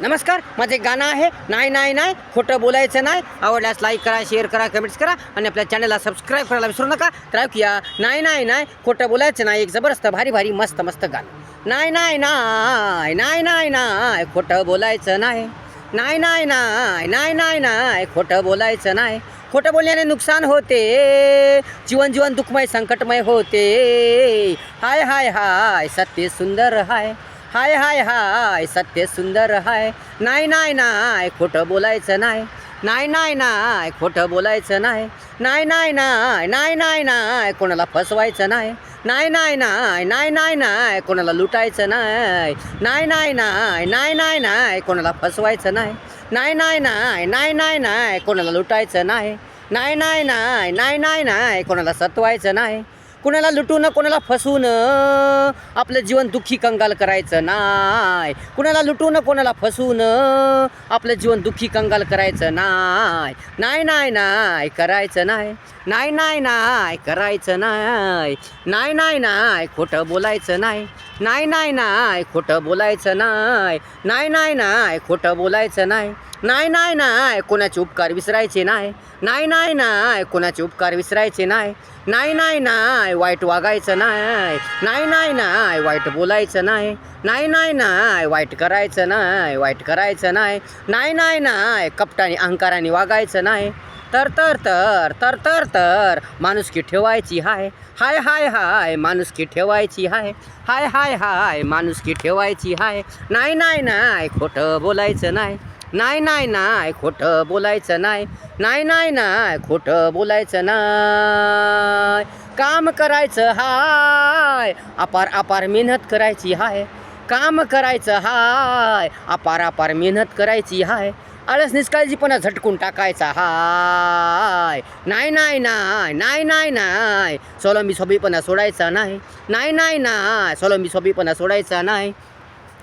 नमस्कार माझे गाणं आहे नाही नाही नाही खोटं बोलायचं नाही आवडल्यास लाईक करा शेअर करा कमेंट्स करा आणि आपल्या चॅनलला सबस्क्राईब करायला विसरू नका तर ऐकूया नाही नाही नाही खोटं बोलायचं नाही एक जबरदस्त भारी भारी मस्त मस्त गाणं नाही नाही नाही नाही नाही नाही खोटं बोलायचं नाही नाही नाही नाही नाही नाही नाही खोटं बोलायचं नाही खोटं बोलण्याने नुकसान होते जीवन जीवन दुःखमय संकटमय होते हाय हाय हाय सत्य सुंदर हाय हाय हाय हाय सत्य सुंदर हाय नाही नाही नाही खोटं बोलायचं नाही नाही नाही नाय खोटं बोलायचं नाही नाही नाही नाही नाही नाही नाय कोणाला फसवायचं नाही नाही नाही नाही नाही नाही नाही कोणाला लुटायचं नाही नाही नाही नाही नाही नाही नाही कोणाला फसवायचं नाही नाही नाही नाही नाही नाही नाही कोणाला लुटायचं नाही नाही नाही नाही नाही नाही नाही कोणाला सतवायचं नाही कुणाला लुटून कोणाला फसवून आपलं जीवन दुःखी कंगाल करायचं नाही कुणाला लुटून कोणाला फसवून आपलं जीवन दुःखी कंगाल करायचं नाही नाही नाही नाही करायचं नाही नाही नाही नाही करायचं नाही नाही नाही नाही खोटं बोलायचं नाही नाही नाही नाही खोटं बोलायचं नाही नाही नाही नाही खोटं बोलायचं नाही नाही नाही नाही कोणाचे उपकार विसरायचे नाही नाही नाही नाही कोणाचे उपकार विसरायचे नाही नाही नाही नाही वाईट वागायचं नाही नाही नाही नाही वाईट बोलायचं नाही नाही नाही नाही वाईट करायचं नाही वाईट करायचं नाही नाही नाही नाही कपटाने अहंकाराने वागायचं नाही तर तर तर तर तर तर माणुसकी ठेवायची हाय हाय हाय हाय माणुसकी ठेवायची हाय हाय हाय हाय माणुसकी ठेवायची हाय नाही नाही नाही खोटं बोलायचं नाही नाही नाही नाही खोटं बोलायचं नाही नाही नाही नाही खोटं बोलायचं नाही काम करायचं हाय अपार अपार मेहनत करायची हाय काम करायचं हाय अपार अपार मेहनत करायची हाय आळस निष्काळजीपणा झटकून टाकायचा हाय नाही नाही नाही नाही नाही नाही सोलंबी सोबीपणा सोडायचा नाही नाही नाही नाही सोलंबी सोबीपणा सोडायचा नाही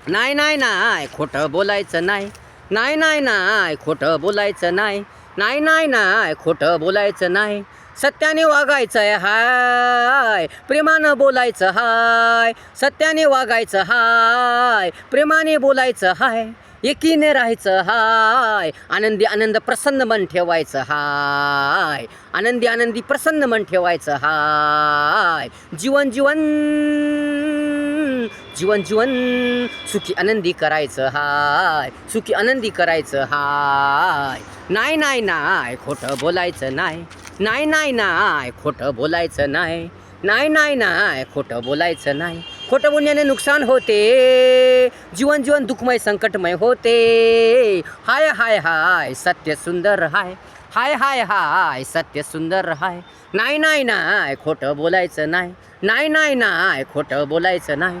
नाही नाही नाही खोटं बोलायचं नाही नाही नाही नाही खोटं बोलायचं नाही. नाही नाही नाही खोटं बोलायचं नाही. सत्याने वागायचं आहे हाय प्रेमानं बोलायचं हाय. सत्याने वागायचं हाय प्रेमाने बोलायचं हाय. एकीने राहायचं हाय आनंदी आनंद प्रसन्न मन ठेवायचं हाय. आनंदी आनंदी प्रसन्न मन ठेवायचं हाय. जीवन जीवन जीवन जीवन सुखी आनंदी करायचं हाय सुखी आनंदी करायचं हाय नाही नाही नाय खोटं बोलायचं नाही नाही नाही नाय खोटं बोलायचं नाही नाही नाही नाय खोटं बोलायचं नाही खोटं बोलण्याने नुकसान होते जीवन जीवन दुःखमय संकटमय होते हाय हाय हाय सत्य सुंदर हाय हाय हाय हाय सत्य सुंदर हाय नाही नाही नाय खोटं बोलायचं नाही नाही नाही नाय खोटं बोलायचं नाही